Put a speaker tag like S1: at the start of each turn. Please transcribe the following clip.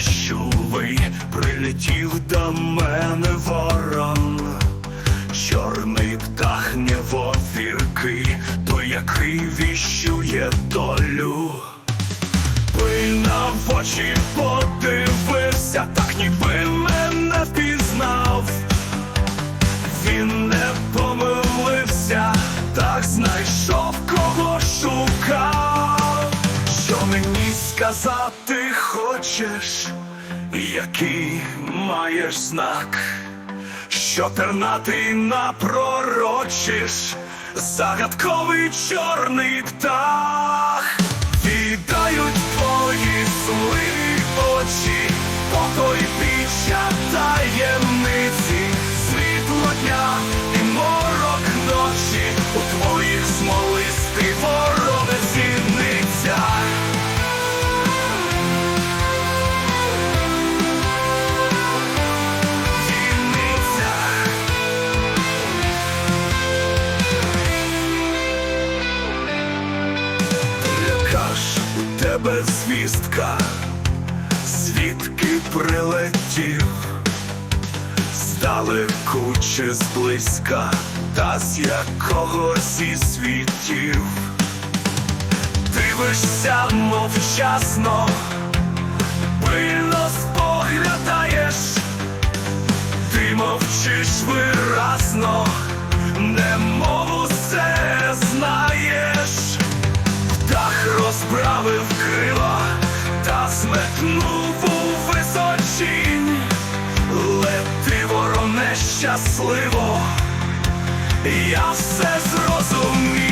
S1: прощувий, прилетів до мене ворон, чорний птах невовірки, той, який віщує долю. Пильно в очі подивився, так ніби сказати хочеш, який маєш знак, що тернатий напророчиш, загадковий чорний птах. Віддають твої злі очі, по той піччя таємниці, світло дня і морок ночі, у твоїх смолистий вороне тебе звістка, звідки прилетів, здалеку чи зблизька, та з якогось із світів. Дивишся мовчасно, пильно розправив крила та зметнув у височінь. Лети вороне щасливо, я все зрозумів.